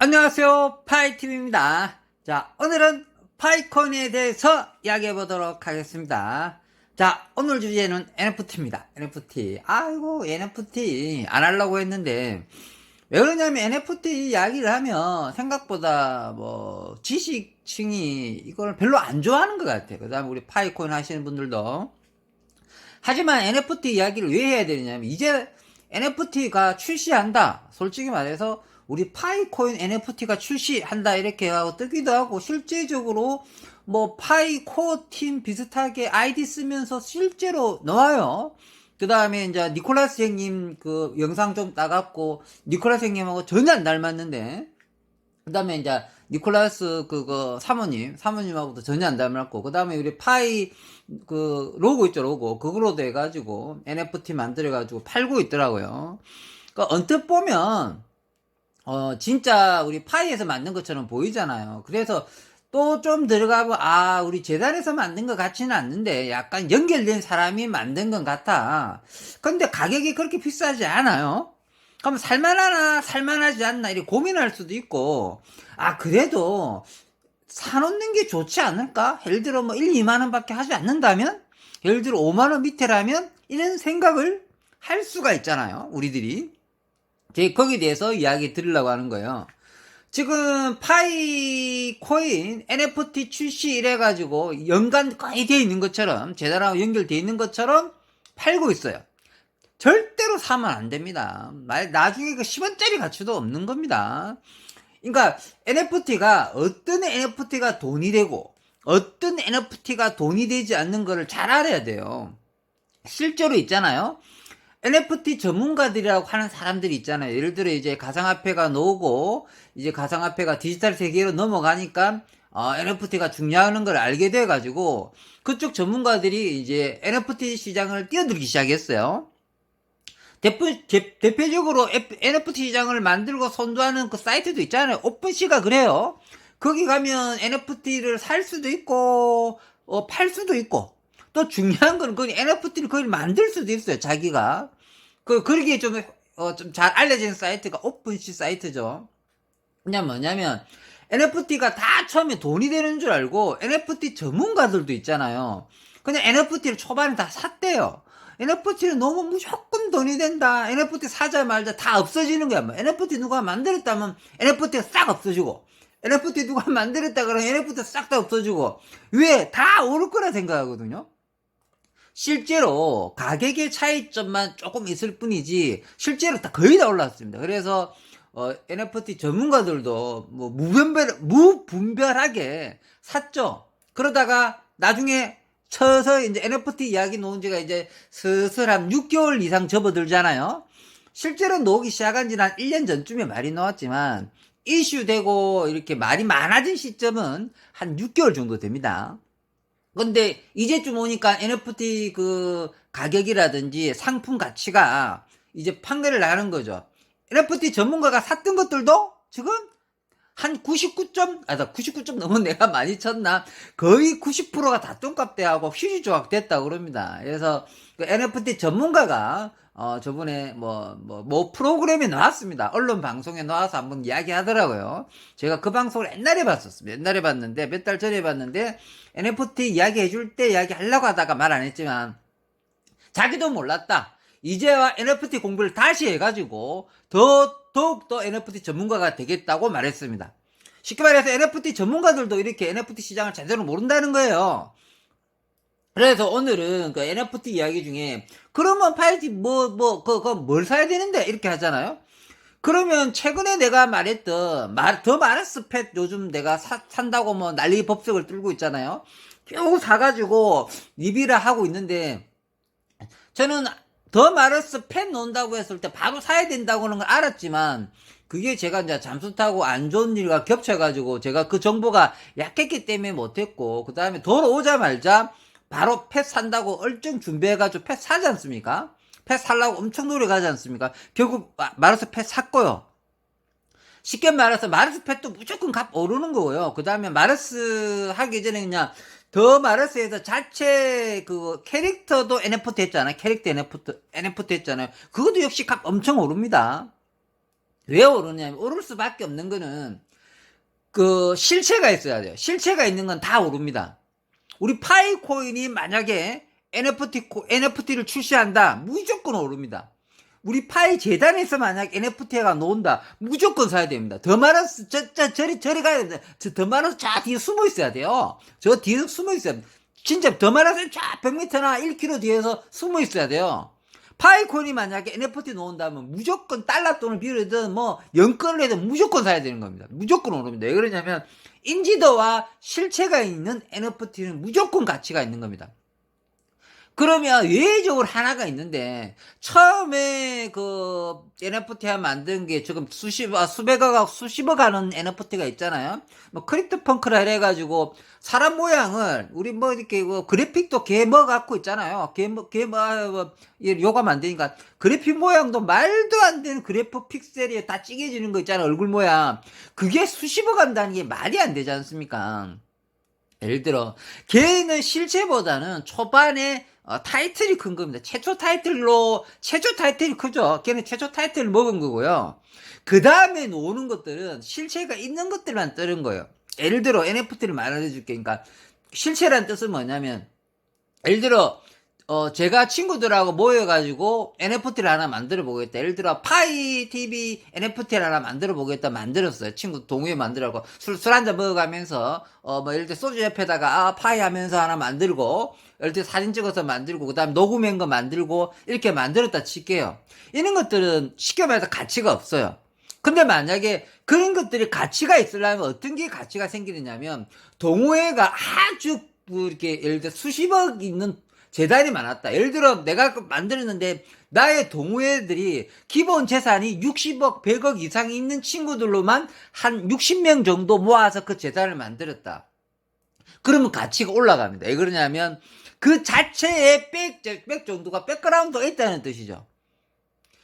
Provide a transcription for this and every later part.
안녕하세요. 파이팀입니다. 자 오늘은 파이콘에 대해서 이야기해 보도록 하겠습니다. 자 오늘 주제는 NFT입니다. NFT 아이고 NFT 안 하려고 했는데 왜 그러냐면 NFT 이야기를 하면 생각보다 뭐 지식층이 이걸 별로 안 좋아하는 것 같아요. 그 다음에 우리 파이콘 하시는 분들도. 하지만 NFT 이야기를 왜 해야 되냐면 이제 NFT가 출시한다. 솔직히 말해서 우리 파이코인 NFT가 출시한다 이렇게 하고 뜨기도 하고 실제적으로 뭐 파이코 팀 비슷하게 아이디 쓰면서 실제로 나와요. 그 다음에 이제 니콜라스 형님 그 영상 좀 따갖고 니콜라스 형님하고 전혀 안 닮았는데 그 다음에 이제 니콜라스 그거 사모님 사모님하고도 전혀 안 닮았고 그 다음에 우리 파이 그 로고 있죠 로고 그걸로도 해가지고 NFT 만들어가지고 팔고 있더라고요. 그 언뜻 보면 어 진짜 우리 파이에서 만든 것처럼 보이잖아요. 그래서 또 좀 들어가면 아 우리 재단에서 만든 것 같지는 않는데 약간 연결된 사람이 만든 것 같아. 근데 가격이 그렇게 비싸지 않아요. 그럼 살만하나 살만하지 않나 이렇게 고민할 수도 있고 아 그래도 사놓는 게 좋지 않을까? 예를 들어 뭐 1, 2만 원 밖에 하지 않는다면 예를 들어 5만 원 밑에라면 이런 생각을 할 수가 있잖아요. 우리들이 제 거기에 대해서 이야기 드리려고 하는 거예요. 지금 파이 코인 NFT 출시 이래 가지고 연간 거의 되어 있는 것처럼 재단하고 연결되어 있는 것처럼 팔고 있어요. 절대로 사면 안 됩니다. 말 나중에 그 10원짜리 가치도 없는 겁니다. 그러니까 NFT가 어떤 NFT가 돈이 되고 어떤 NFT가 돈이 되지 않는 거를 잘 알아야 돼요. 실제로 있잖아요. NFT 전문가들이라고 하는 사람들이 있잖아요. 예를 들어 이제 가상화폐가 나오고 이제 가상화폐가 디지털 세계로 넘어가니까 어, NFT가 중요한 걸 알게 돼 가지고 그쪽 전문가들이 이제 NFT 시장을 뛰어들기 시작했어요. 대표, 대, 대표적으로 NFT 시장을 만들고 선도하는 그 사이트도 있잖아요. 오픈시가 그래요. 거기 가면 NFT를 살 수도 있고, 어, 팔 수도 있고, 또 중요한 건그 NFT를 거기 만들 수도 있어요. 자기가. 그, 그러기에 좀, 어, 좀 잘 알려진 사이트가 오픈시 사이트죠. 그냥 뭐냐면, NFT가 다 처음에 돈이 되는 줄 알고, NFT 전문가들도 있잖아요. 그냥 NFT를 초반에 다 샀대요. NFT는 너무 무조건 돈이 된다. NFT 사자 말자 다 없어지는 거야. 뭐 NFT 누가 만들었다면 NFT가 싹 없어지고 NFT 누가 만들었다 그러면 NFT 싹 다 없어지고 왜? 다 오를 거라 생각하거든요. 실제로 가격의 차이점만 조금 있을 뿐이지 실제로 다 거의 다 올랐습니다. 그래서 어, NFT 전문가들도 뭐 무분별 무분별하게 샀죠. 그러다가 나중에 쳐서 이제 NFT 이야기 놓은 지가 이제 슬슬 한 6개월 이상 접어들잖아요. 실제로 놓기 시작한 지는 한 1년 전쯤에 말이 나왔지만 이슈되고 이렇게 말이 많아진 시점은 한 6개월 정도 됩니다. 근데 이제쯤 오니까 NFT 그 가격이라든지 상품 가치가 이제 판결을 나는 거죠. NFT 전문가가 샀던 것들도 지금 한 99점, 아, 나 99점 넘은 내가 많이 쳤나? 거의 90%가 다 똥값 대하고 휴지 조각 됐다고 그럽니다. 그래서 그 NFT 전문가가 어, 저번에 뭐, 뭐, 뭐 프로그램에 나왔습니다. 언론 방송에 나와서 한번 이야기 하더라고요. 제가 그 방송을 옛날에 봤었습니다. 옛날에 봤는데, 몇 달 전에 봤는데, NFT 이야기 해줄 때 이야기 하려고 하다가 말 안 했지만, 자기도 몰랐다. 이제와 NFT 공부를 다시 해가지고, 더, 더욱더 NFT 전문가가 되겠다고 말했습니다. 쉽게 말해서 NFT 전문가들도 이렇게 NFT 시장을 제대로 모른다는 거예요. 그래서 오늘은 그 NFT 이야기 중에 그러면 팔지 뭐 뭐그그뭘 사야 되는데 이렇게 하잖아요. 그러면 최근에 내가 말했던 말, 더 마르스펫 요즘 내가 사, 산다고 뭐 난리 법석을 들고 있잖아요. 쭉 사가지고 리뷰를 하고 있는데 저는 더 마르스 펜 논다고 했을 때 바로 사야 된다고는 걸 알았지만 그게 제가 이제 잠수 타고 안 좋은 일과 겹쳐가지고 제가 그 정보가 약했기 때문에 못했고 그 다음에 돌아오자 말자 바로 펫 산다고 얼른 준비해가지고 펫 사지 않습니까? 펫 살라고 엄청 노력하지 않습니까? 결국 마- 마르스 펫 샀고요. 쉽게 말해서 마르스 펫도 무조건 값 오르는 거고요. 그 다음에 마르스 하기 전에 그냥 더 마르스에서 자체 그 캐릭터도 NFT 했잖아요. 캐릭터 NFT, NFT 했잖아요. 그것도 역시 값 엄청 오릅니다. 왜 오르냐면 오를 수밖에 없는 거는 그 실체가 있어야 돼요. 실체가 있는 건 다 오릅니다. 우리 파이코인이 만약에 NFT 코, NFT를 출시한다 무조건 오릅니다. 우리 파이 재단에서 만약 NFT가 나온다 무조건 사야 됩니다. 더 말아서 저, 저, 저리 저리 가야 됩니다. 저, 더 말아서 저 뒤에 숨어 있어야 돼요. 저 뒤에 숨어 있어야 됩니다. 진짜 더 말아서 쫙 100m나 1km 뒤에서 숨어 있어야 돼요. 파이콘이 만약에 NFT 나온다면 무조건 달러 돈을 빌리든 뭐 연건을 해든 무조건 사야 되는 겁니다. 무조건 오릅니다. 왜 그러냐면 인지도와 실체가 있는 NFT는 무조건 가치가 있는 겁니다. 그러면 외적으로 하나가 있는데 처음에 그 NFT 한 만든 게 지금 수십 아 수백억 수십억 하는 NFT가 있잖아요. 뭐 크립토 펑크라 해 가지고 사람 모양을 우리 뭐 이렇게 뭐 그래픽도 개뭐 갖고 있잖아요. 개뭐 개뭐 요가 만드니까 그래픽 모양도 말도 안 되는 그래프 픽셀이 다 찌개지는 거 있잖아요. 얼굴 모양 그게 수십억 한다는 게 말이 안 되지 않습니까? 예를 들어 걔는 실체보다는 초반에 어, 타이틀이 큰 겁니다. 최초 타이틀로 최초 타이틀이 크죠. 걔는 최초 타이틀을 먹은 거고요. 그 다음에 노는 것들은 실체가 있는 것들만 뜨는 거예요. 예를 들어 NFT를 말해줄게. 그러니까 실체란 뜻은 뭐냐면 예를 들어 어, 제가 친구들하고 모여가지고 NFT를 하나 만들어 보겠다. 예를 들어, 파이 TV NFT를 하나 만들어 보겠다. 만들었어요. 친구 동호회 만들라고. 술, 술 한잔 먹어가면서, 어, 뭐, 예를 들어 소주 옆에다가, 아, 파이 하면서 하나 만들고, 예를 들어 사진 찍어서 만들고, 그 다음 녹음한 거 만들고, 이렇게 만들었다 칠게요. 이런 것들은 쉽게 말해서 가치가 없어요. 근데 만약에 그런 것들이 가치가 있으려면 어떤 게 가치가 생기느냐면, 동호회가 아주, 뭐 이렇게, 예를 들어 수십억 있는 재단이 많았다. 예를 들어 내가 그 만들었는데 나의 동호회들이 기본 재산이 60억, 100억 이상이 있는 친구들로만 한 60명 정도 모아서 그 재단을 만들었다. 그러면 가치가 올라갑니다. 왜 그러냐면 그 자체의 백, 백 정도가 백그라운드가 있다는 뜻이죠.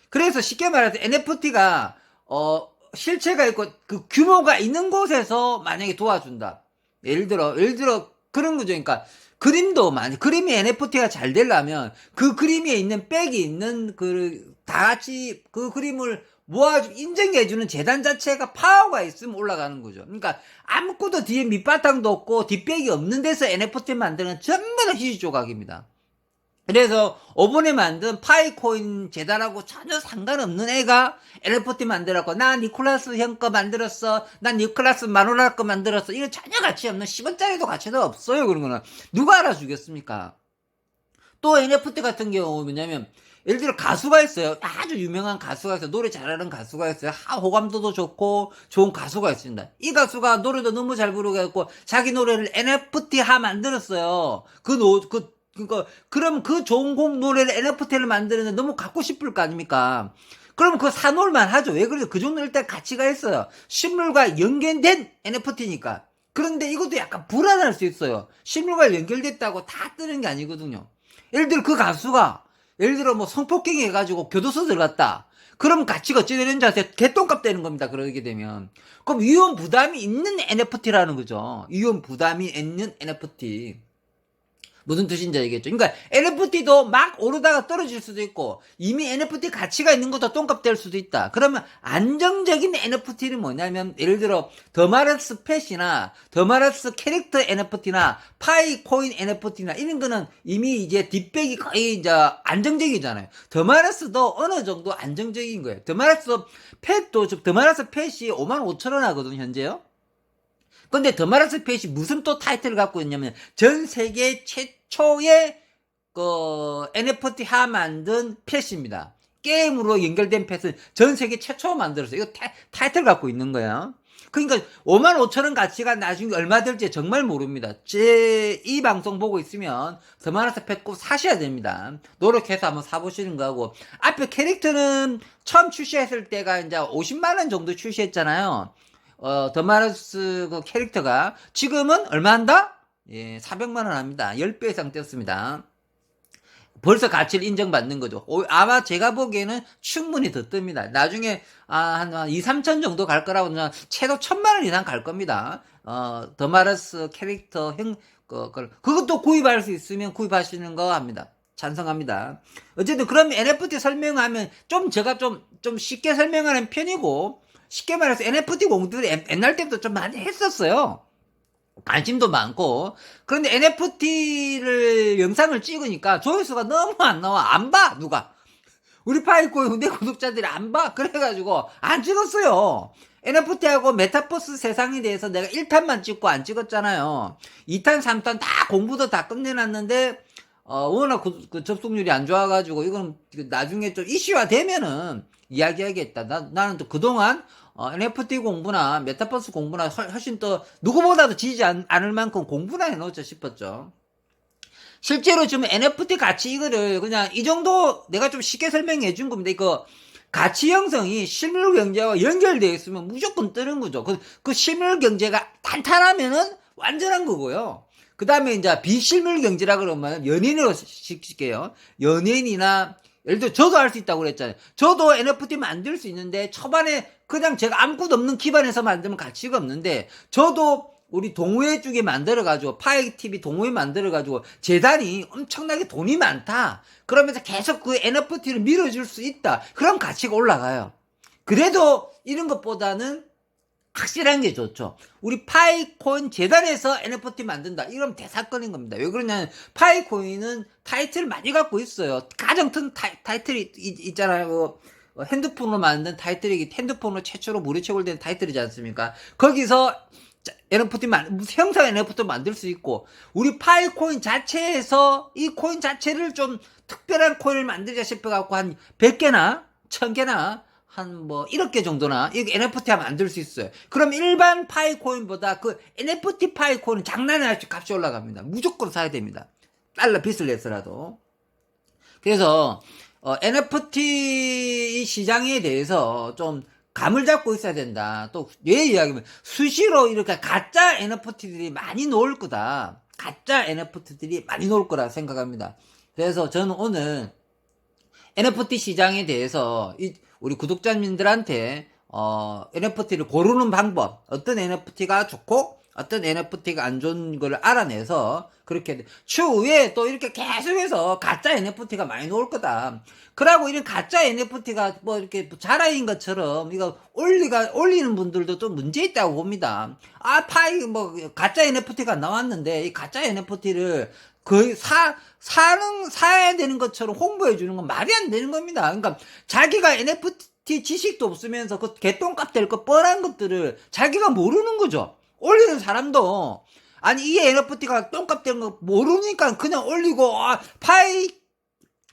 그래서 쉽게 말해서 NFT가 어 실체가 있고 그 규모가 있는 곳에서 만약에 도와준다. 예를 들어 예를 들어 그런 거죠. 그러니까 그림도 많이 그림이 NFT가 잘 되려면 그 그림에 있는 백이 있는 그 다 같이 그 그림을 모아주 인정해 주는 재단 자체가 파워가 있으면 올라가는 거죠. 그러니까 아무것도 뒤에 밑바탕도 없고 뒷백이 없는 데서 NFT 만드는 전부 다 희귀 조각입니다. 그래서 오번에 만든 파이코인 재단하고 전혀 상관없는 애가 NFT 만들었고 나 니콜라스 형 거 만들었어 난 니콜라스 마누라 거 만들었어. 이거 전혀 가치 없는 10원짜리도 가치도 없어요 그런 거는. 누가 알아주겠습니까? 또 NFT 같은 경우 뭐냐면 예를 들어 가수가 있어요. 아주 유명한 가수가 있어요. 노래 잘하는 가수가 있어요. 하, 호감도도 좋고 좋은 가수가 있습니다. 이 가수가 노래도 너무 잘 부르고 자기 노래를 NFT화 만들었어요. 그 노 그 그니까 그럼 그 좋은 곡 노래를 NFT를 만드는데 너무 갖고 싶을 거 아닙니까? 그럼 그거 사놓을만 하죠. 왜 그래요? 그 정도 일단 가치가 있어요. 실물과 연결된 NFT니까. 그런데 이것도 약간 불안할 수 있어요. 실물과 연결됐다고 다 뜨는 게 아니거든요. 예를 들어 그 가수가 예를 들어 뭐 성폭행 해가지고 교도소 들어갔다. 그럼 가치가 어찌 되는지 아세요? 개똥값 되는 겁니다. 그러게 되면. 그럼 위험 부담이 있는 NFT라는 거죠. 위험 부담이 있는 NFT. 무슨 뜻인지 알겠죠? 그러니까 NFT도 막 오르다가 떨어질 수도 있고 이미 NFT 가치가 있는 것도 똥값 될 수도 있다. 그러면 안정적인 NFT는 뭐냐면 예를 들어 더마르스 펫이나 더마르스 캐릭터 NFT나 파이 코인 NFT나 이런 거는 이미 이제 뒷백이 거의 이제 안정적이잖아요. 더마르스도 어느 정도 안정적인 거예요. 더마르스 펫도 즉 더마르스 펫이 5만 5천 원 하거든 현재요. 근데 더마라스 펫이 무슨 또 타이틀을 갖고 있냐면 전 세계 최초의 그 NFT화 만든 펫입니다. 게임으로 연결된 펫은 전 세계 최초 만들었어요. 이거 타, 이틀 갖고 있는 거예요. 그러니까 5만 5천 원 가치가 나중에 얼마 될지 정말 모릅니다. 제 이 방송 보고 있으면 더마라스 펫꼭 사셔야 됩니다. 노력해서 한번 사보시는 거고 앞에 캐릭터는 처음 출시했을 때가 이제 50만 원 정도 출시했잖아요. 어, 더마르스 그 캐릭터가 지금은 얼마 한다? 예, 400만 원 합니다. 10배 이상 뛰었습니다. 벌써 가치를 인정받는 거죠. 아마 제가 보기에는 충분히 더 뜹니다. 나중에, 아, 한, 2, 3천 정도 갈 거라고, 그냥 최소 천만 원 이상 갈 겁니다. 어, 더마르스 캐릭터 형, 그, 그, 그것도 구입할 수 있으면 구입하시는 거 합니다. 찬성합니다. 어쨌든 그럼 NFT 설명하면 좀 제가 좀, 좀 쉽게 설명하는 편이고 쉽게 말해서 NFT 공들이 옛- 옛날 때부터 좀 많이 했었어요. 관심도 많고. 그런데 NFT를 영상을 찍으니까 조회수가 너무 안 나와. 안 봐 누가. 우리 파이코 내 구독자들이 안 봐. 그래가지고 안 찍었어요. NFT하고 메타버스 세상에 대해서 내가 1탄만 찍고 안 찍었잖아요. 2탄 3탄 다 공부도 다 끝내놨는데 어, 워낙 그, 그 접속률이 안 좋아가지고 이건 나중에 좀 이슈화 되면은 이야기하겠다. 나, 나는 또 그동안 어, NFT 공부나 메타버스 공부나 훨- 훨씬 더 누구보다도 지지 않, 않을 만큼 공부나 해놓자 싶었죠. 실제로 지금 NFT 가치 이거를 그냥 이 정도 내가 좀 쉽게 설명해 준 겁니다. 이거 가치 형성이 실물 경제와 연결되어 있으면 무조건 뜨는 거죠. 그, 그 실물 경제가 탄탄하면은 완전한 거고요. 그 다음에 이제 비실물 경제라 그러면 연예인으로 시킬게요. 연예인이나 예를 들어 저도 할 수 있다고 그랬잖아요. 저도 NFT 만들 수 있는데 초반에 그냥 제가 아무것도 없는 기반에서 만들면 가치가 없는데 저도 우리 동호회 쪽에 만들어가지고 파이 TV 동호회 만들어가지고 재단이 엄청나게 돈이 많다. 그러면서 계속 그 NFT를 밀어줄 수 있다. 그럼 가치가 올라가요. 그래도 이런 것보다는 확실한 게 좋죠. 우리 파이코인 재단에서 NFT 만든다. 이러면 대사건인 겁니다. 왜 그러냐면 파이코인은 타이틀을 많이 갖고 있어요. 가장 큰 타이, 타이틀이 있, 있잖아요. 뭐, 어, 핸드폰으로 만든 타이틀이기 핸드폰으로 최초로 무료 채굴 된 타이틀이지 않습니까? 거기서 자, NFT 만 형상 NFT 만들 수 있고 우리 파이코인 자체에서 이 코인 자체를 좀 특별한 코인을 만들자 싶어 갖고 한 100개나 1000개나 한 뭐 1억 개 정도나 이 NFT 하면 만들 수 있어요. 그럼 일반 파이 코인보다 그 NFT 파이 코인은 장난이 아니라 값이 올라갑니다. 무조건 사야 됩니다. 달러 빚을 내서라도. 그래서 어, NFT 시장에 대해서 좀 감을 잡고 있어야 된다. 또왜 이야기하면 수시로 이렇게 가짜 NFT들이 많이 나올 거다. 가짜 NFT들이 많이 나올 거라 생각합니다. 그래서 저는 오늘 NFT 시장에 대해서 이- 우리 구독자님들한테 어, NFT를 고르는 방법, 어떤 NFT가 좋고 어떤 NFT가 안 좋은 걸 알아내서 그렇게 추후에 또 이렇게 계속해서 가짜 NFT가 많이 나올 거다. 그러고 이런 가짜 NFT가 뭐 이렇게 자라인 것처럼 이거 올리가 올리는 분들도 좀 문제 있다고 봅니다. 아 파이 뭐 가짜 NFT가 나왔는데 이 가짜 NFT를 거의 사 사는 사야 되는 것처럼 홍보해 주는 건 말이 안 되는 겁니다. 그러니까 자기가 NFT 지식도 없으면서 그 개똥값 될거 뻔한 것들을 자기가 모르는 거죠. 올리는 사람도 아니 이 NFT가 똥값 되는 거 모르니까 그냥 올리고 아, 파이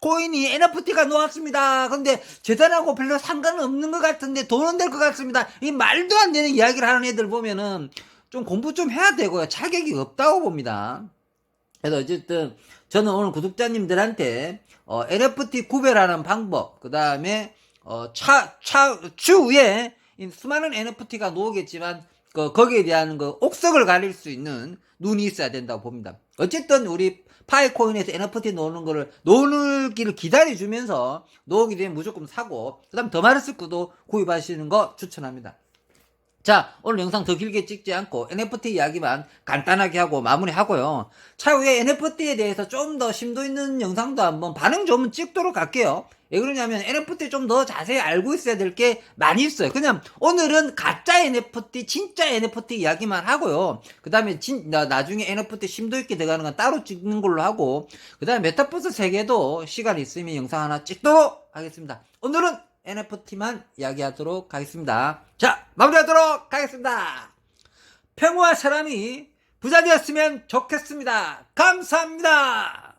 코인이 NFT가 나왔습니다. 근데 재단하고 별로 상관없는 것 같은데 돈은 될 것 같습니다. 이 말도 안 되는 이야기를 하는 애들 보면은 좀 공부 좀 해야 되고요. 자격이 없다고 봅니다. 그래서 어쨌든 저는 오늘 구독자님들한테 어, NFT 구별하는 방법, 그 다음에 어, 차, 차, 추후에 이 수많은 NFT가 나오겠지만 그, 거기에 대한 그 옥석을 가릴 수 있는 눈이 있어야 된다고 봅니다. 어쨌든 우리 파이코인에서 NFT 노는 거를 노는기를 기다려주면서 노게 되면 무조건 사고 그 다음 더마르스크도 구입하시는 거 추천합니다. 자, 오늘 영상 더 길게 찍지 않고 NFT 이야기만 간단하게 하고 마무리하고요. 차후에 NFT에 대해서 좀 더 심도 있는 영상도 한번 반응 좀 찍도록 할게요. 왜 그러냐면 NFT 좀 더 자세히 알고 있어야 될 게 많이 있어요. 그냥 오늘은 가짜 NFT, 진짜 NFT 이야기만 하고요. 그 다음에 나중에 NFT 심도 있게 들어가는 건 따로 찍는 걸로 하고, 그 다음에 메타버스 세계도 시간 있으면 영상 하나 찍도록 하겠습니다. 오늘은 NFT만 이야기하도록 하겠습니다. 자, 마무리하도록 하겠습니다. 평화와 사람이 부자 되었으면 좋겠습니다. 감사합니다.